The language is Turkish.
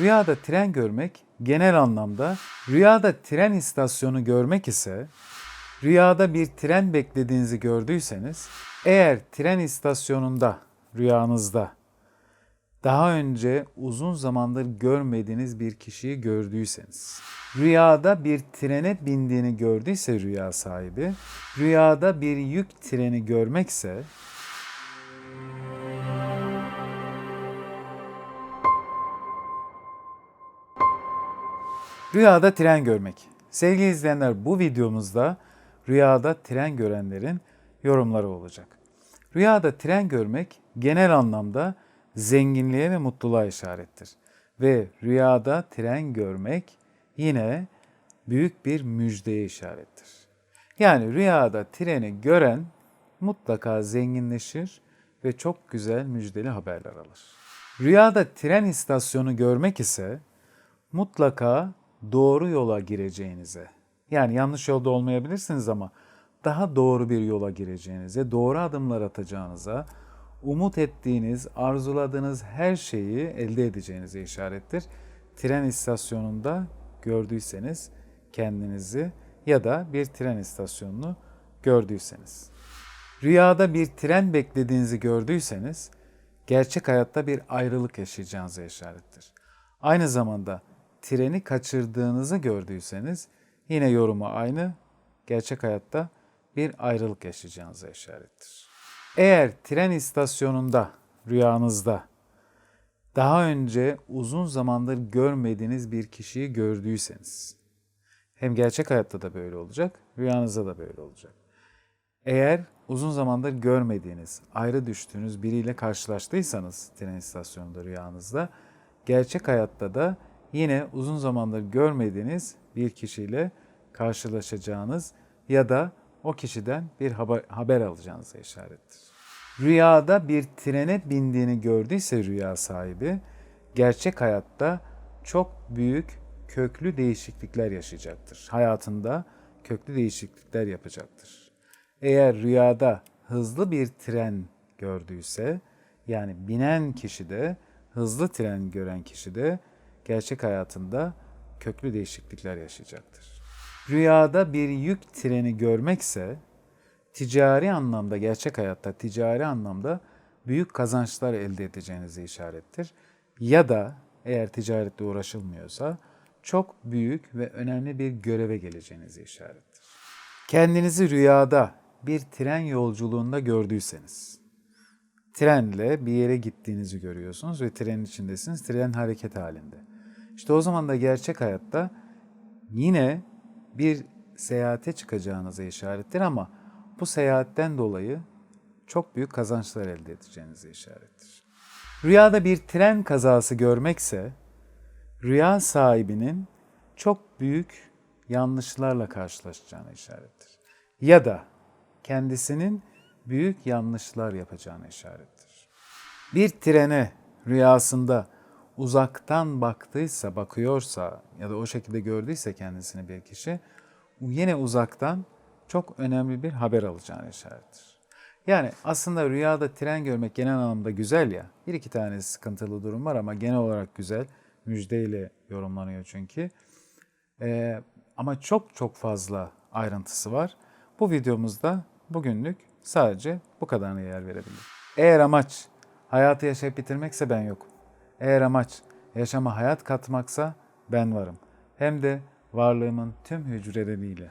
Rüyada tren görmek genel anlamda, rüyada tren istasyonu görmek ise rüyada bir tren beklediğinizi gördüyseniz, eğer tren istasyonunda rüyanızda daha önce uzun zamandır görmediğiniz bir kişiyi gördüyseniz, rüyada bir trene bindiğini gördüyse rüya sahibi, rüyada bir yük treni görmekse, Rüyada tren görmek. Sevgili izleyenler bu videomuzda rüyada tren görenlerin yorumları olacak. Rüyada tren görmek genel anlamda zenginliğe ve mutluluğa işarettir. Ve rüyada tren görmek yine büyük bir müjdeye işarettir. Yani rüyada treni gören mutlaka zenginleşir ve çok güzel müjdeli haberler alır. Rüyada tren istasyonu görmek ise mutlaka doğru yola gireceğinize, yani yanlış yolda olmayabilirsiniz ama daha doğru bir yola gireceğinize, doğru adımlar atacağınıza, umut ettiğiniz, arzuladığınız her şeyi elde edeceğinize işarettir. Tren istasyonunda gördüyseniz kendinizi ya da bir tren istasyonunu gördüyseniz. Rüyada bir tren beklediğinizi gördüyseniz gerçek hayatta bir ayrılık yaşayacağınıza işarettir. Aynı zamanda treni kaçırdığınızı gördüyseniz yine yorumu aynı. Gerçek hayatta bir ayrılık yaşayacağınıza işarettir. Eğer tren istasyonunda, rüyanızda daha önce uzun zamandır görmediğiniz bir kişiyi gördüyseniz, hem gerçek hayatta da böyle olacak, rüyanızda da böyle olacak. Eğer uzun zamandır görmediğiniz, ayrı düştüğünüz biriyle karşılaştıysanız tren istasyonunda rüyanızda, gerçek hayatta da yine uzun zamandır görmediğiniz bir kişiyle karşılaşacağınız ya da o kişiden bir haber, haber alacağınıza işarettir. Rüyada bir trene bindiğini gördüyse rüya sahibi, gerçek hayatta çok büyük köklü değişiklikler yaşayacaktır. Hayatında köklü değişiklikler yapacaktır. Eğer rüyada hızlı bir tren gördüyse, yani binen kişi de, hızlı tren gören kişi de gerçek hayatında köklü değişiklikler yaşayacaktır. Rüyada bir yük treni görmekse ticari anlamda, gerçek hayatta ticari anlamda büyük kazançlar elde edeceğinizi işarettir. Ya da eğer ticaretle uğraşılmıyorsa çok büyük ve önemli bir göreve geleceğinizi işarettir. Kendinizi rüyada bir tren yolculuğunda gördüyseniz, trenle bir yere gittiğinizi görüyorsunuz ve trenin içindesiniz, tren hareket halinde. İşte o zaman da gerçek hayatta yine bir seyahate çıkacağınıza işarettir ama bu seyahatten dolayı çok büyük kazançlar elde edeceğinize işarettir. Rüyada bir tren kazası görmekse rüya sahibinin çok büyük yanlışlarla karşılaşacağına işarettir. Ya da kendisinin büyük yanlışlar yapacağına işarettir. Bir trene rüyasında uzaktan baktıysa, bakıyorsa ya da o şekilde gördüyse kendisini bir kişi yine uzaktan çok önemli bir haber alacağını işarettir. Yani aslında rüyada tren görmek genel anlamda güzel ya. Bir iki tane sıkıntılı durum var ama genel olarak güzel. Müjdeyle yorumlanıyor çünkü. Ee, ama çok çok fazla ayrıntısı var. Bu videomuzda bugünlük sadece bu kadarına yer verebilirim. Eğer amaç hayatı yaşayıp bitirmekse ben yokum. Eğer amaç yaşama hayat katmaksa ben varım. Hem de varlığımın tüm hücreleriyle.